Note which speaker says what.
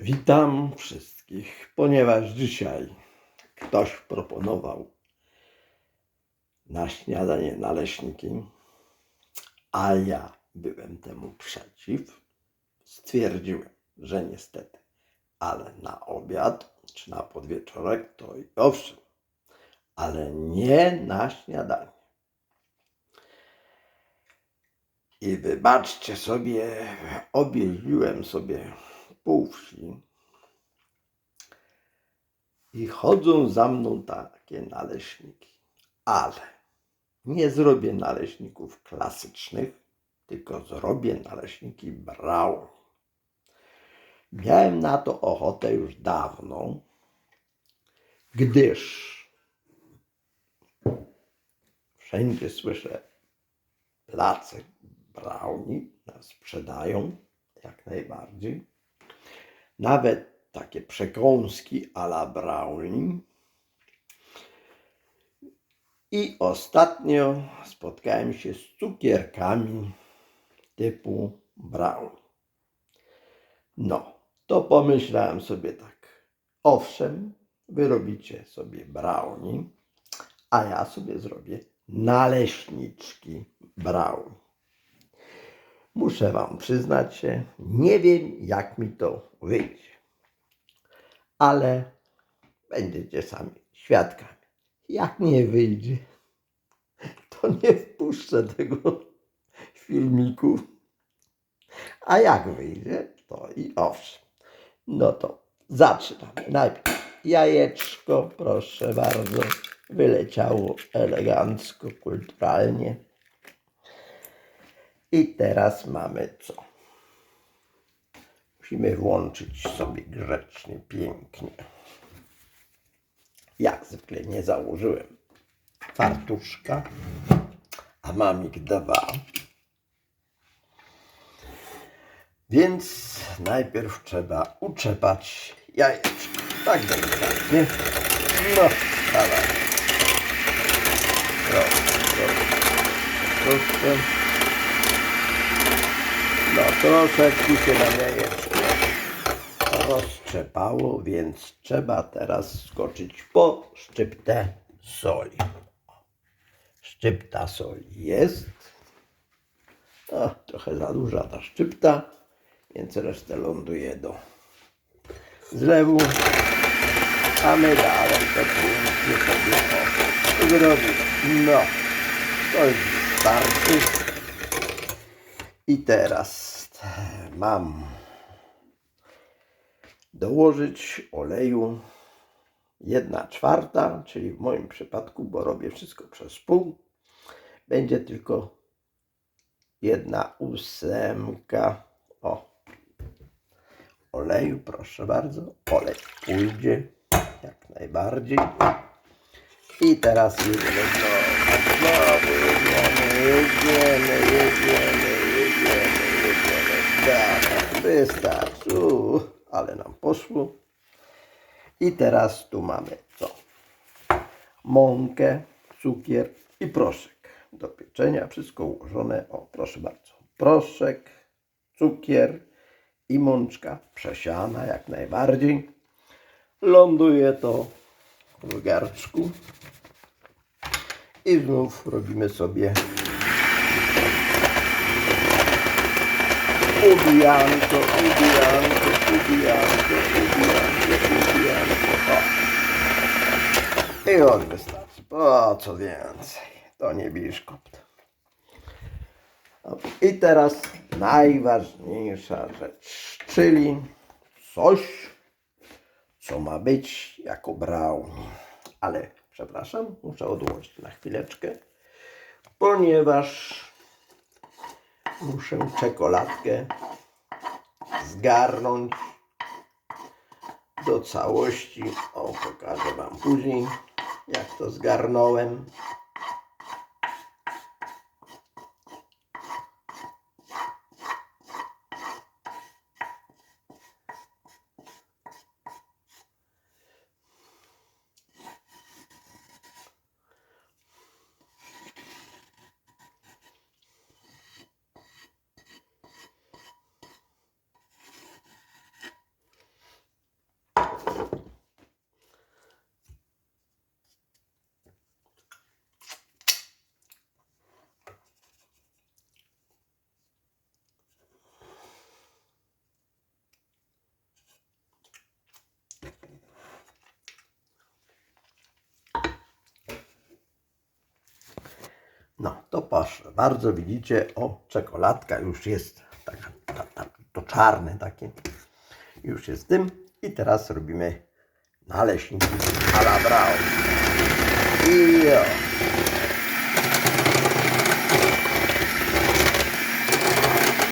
Speaker 1: Witam wszystkich, ponieważ dzisiaj ktoś proponował na śniadanie naleśniki, a ja byłem temu przeciw. Stwierdziłem, że niestety, ale na obiad czy na podwieczorek to i owszem, ale nie na śniadanie. I wybaczcie sobie, objeździłem sobie pół wsi i chodzą za mną takie naleśniki. Ale nie zrobię naleśników klasycznych, tylko zrobię naleśniki brown. Miałem na to ochotę już dawno, gdyż wszędzie słyszę placek brownie sprzedają jak najbardziej. Nawet takie przekąski a la brownie. I ostatnio spotkałem się z cukierkami typu brownie. No, to pomyślałem sobie tak. Owszem, wy robicie sobie brownie, a ja sobie zrobię naleśniczki brownie. Muszę Wam przyznać się, nie wiem jak mi to wyjdzie, ale będziecie sami świadkami. Jak nie wyjdzie, to nie wpuszczę tego filmiku, a jak wyjdzie, to i owszem. No to zaczynamy. Najpierw jajeczko, proszę bardzo, wyleciało elegancko, kulturalnie. I teraz mamy co? Musimy włączyć sobie grzecznie, pięknie. Jak zwykle nie założyłem fartuszka, a mam ich dwa. Więc najpierw trzeba utrzepać jajeczko. Tak delikatnie. No, dawaj. Proszę, proszę. Proszę. No troszeczkę się jajeczko roztrzepało, więc trzeba teraz skoczyć po szczyptę soli. Szczypta soli jest. O, trochę za duża ta szczypta, więc resztę ląduje do zlewu. A my dalej pięknie sobie zrobimy. No, to już wystarczy. I teraz mam dołożyć oleju 1 czwarta, czyli w moim przypadku, bo robię wszystko przez pół, będzie tylko jedna ósemka o oleju, proszę bardzo. Olej pójdzie jak najbardziej. I teraz jedziemy znowu, jedziemy, jedziemy, jedziemy, jedziemy. Tak, wystarczy, Uuu, ale nam poszło. I teraz tu mamy co? Mąkę, cukier i proszek do pieczenia. Wszystko ułożone. O, proszę bardzo. Proszek, cukier i mączka przesiana jak najbardziej. Ląduje to w garczku. I znów robimy sobie ubijanko, ubijanko, ubijanko, ubijanko, ubijanko. O. I on wystarczy. Po co więcej? To nie biszkopt. I teraz najważniejsza rzecz, czyli coś, co ma być jako brownie. Ale przepraszam, muszę odłożyć na chwileczkę, ponieważ muszę czekoladkę zgarnąć do całości. O, pokażę Wam później, jak to zgarnąłem. No, to proszę bardzo, widzicie, o, czekoladka już jest, taka, ta, ta, to czarne takie, już jest dym. I teraz robimy naleśniki a la. I.